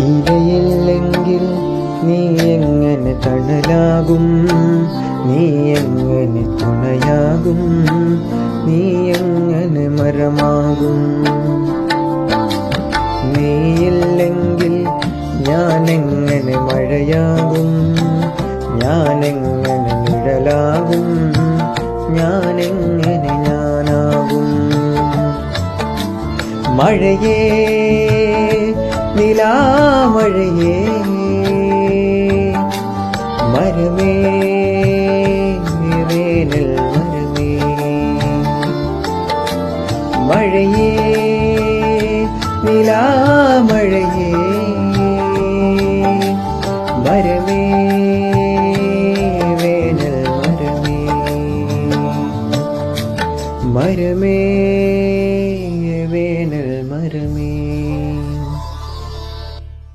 ഇവയില്ലെങ്കിൽ നീ എങ്ങനെ തണലാകും? നീ എങ്ങനെ തുണയാകും? നീ എങ്ങനെ മരമാകും? നീയില്ലെങ്കിൽ ഞാൻ എങ്ങനെ മഴയാകും? ഞാൻ എങ്ങനെ നിഴലാകും? ഞാൻ എങ്ങനെ ഞാനാകും? മഴയേ மழையே மருமே வேனல் மருமே. மழையே நிலா மழையே மருமே வேனல் மருமே. மருமே வேனல் மருமே.